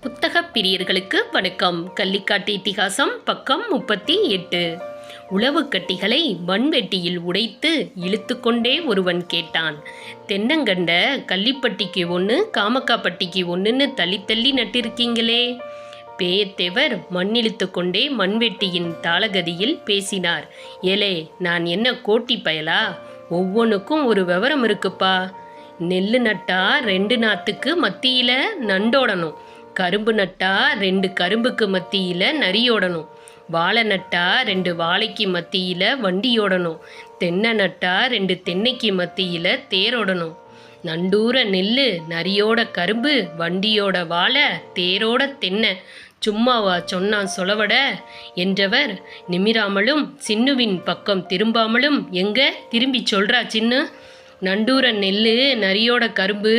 புத்தக பிரியர்களுக்கு வணக்கம். கள்ளிக்காட்டு இத்திகாசம் பக்கம் முப்பத்தி எட்டு. உளவு கட்டிகளை மண்வெட்டியில் உடைத்து இழுத்துக்கொண்டே ஒருவன் கேட்டான். தென்னங்கண்ட கள்ளிப்பட்டிக்கு ஒன்று காமக்காப்பட்டிக்கு ஒன்றுன்னு தள்ளி தள்ளி நட்டிருக்கீங்களே. பேயத்தேவர் மண்ணிழுத்து கொண்டே மண்வெட்டியின் தாளகதியில் பேசினார். ஏலே நான் என்ன கோட்டி பயலா? ஒவ்வொன்றுக்கும் ஒரு விவரம் இருக்குப்பா. நெல்லு நட்டா ரெண்டு நாத்துக்கு மத்தியில் நண்டோடணும். கரும்பு நட்டா ரெண்டு கரும்புக்கு மத்தியில் நரியோடணும் வாழை நட்டா ரெண்டு வாழைக்கு மத்தியில் வண்டியோடணும் தென்னை நட்டா ரெண்டு தென்னைக்கு மத்தியில் தேரோடணும் நண்டூர நெல் நரியோட கரும்பு வண்டியோட வாழை தேரோட தென்னை. சும்மாவா சொன்னான் சொலவட என்றவர். நிமிராமலும் சின்னுவின் பக்கம் திரும்பாமலும் எங்க திரும்பி சொல்றா சின்னு? நண்டூர நெல் நரியோட கரும்பு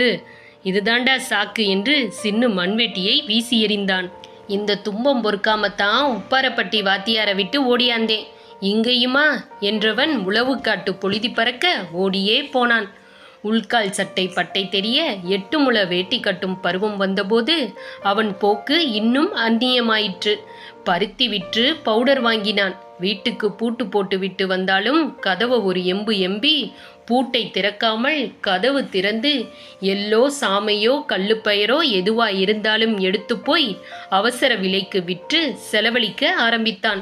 இதுதாண்டா சாக்கு என்று சின்னு மண்வெட்டியை வீசி எறிந்தான் இந்த துன்பம் பொறுக்காமத்தான் உப்பாரப்பட்டி வாத்தியாரை விட்டு ஓடியாந்தேன். இங்கேயுமா? என்றவன் உளவுக்காட்டு பொழுதி பறக்க ஓடியே போனான். உள்கால் சட்டை பட்டை தெரிய எட்டு முழ வேட்டி கட்டும் பருவம் வந்தபோது அவன் போக்கு இன்னும் அந்நியமாயிற்று. பருத்தி விற்று பவுடர் வாங்கினான். வீட்டுக்கு பூட்டு போட்டு விட்டு வந்தாலும் கதவை ஒரு எம்பு எம்பி பூட்டை திறக்காமல் கதவு திறந்து எல்லோ சாமையோ கல்லுப்பயரோ எதுவா இருந்தாலும் எடுத்து போய் அவசர விலைக்கு விற்று செலவழிக்க ஆரம்பித்தான்.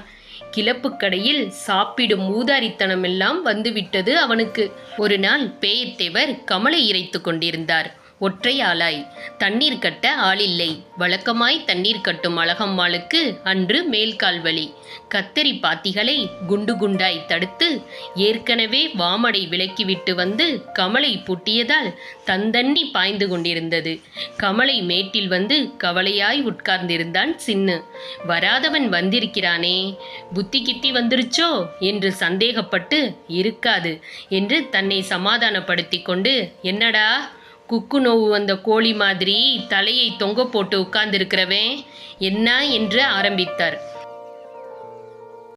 கிளப்பு கடையில் சாப்பிடும் ஊதாரித்தனமெல்லாம் வந்துவிட்டது அவனுக்கு. ஒரு நாள் பேயத்தேவர் கமலை இறைத்து கொண்டிருந்தார். ஒற்றை ஆளாய் தண்ணீர் கட்ட ஆளில்லை. வழக்கமாய் தண்ணீர் கட்டும் அழகம்மாளுக்கு அன்று மேல்கால் வலி. கத்தரி பாத்திகளை குண்டு குண்டாய் தடுத்து ஏற்கனவே வாமடை விலக்கிவிட்டு வந்து கமலை பூட்டியதால் தந்தண்ணி பாய்ந்து கொண்டிருந்தது. கமலை மேட்டில் வந்து கவலையாய் உட்கார்ந்திருந்தான் சின்னு. வராதவன் வந்திருக்கிறானே. புத்தி கித்தி வந்துருச்சோ என்று சந்தேகப்பட்டு இருக்காது என்று தன்னை சமாதானப்படுத்தி கொண்டு என்னடா குக்கு நோவு வந்த கோழி மாதிரி தலையை தொங்க போட்டு உட்கார்ந்திருக்கிறவன் என்ன என்று ஆரம்பித்தார்.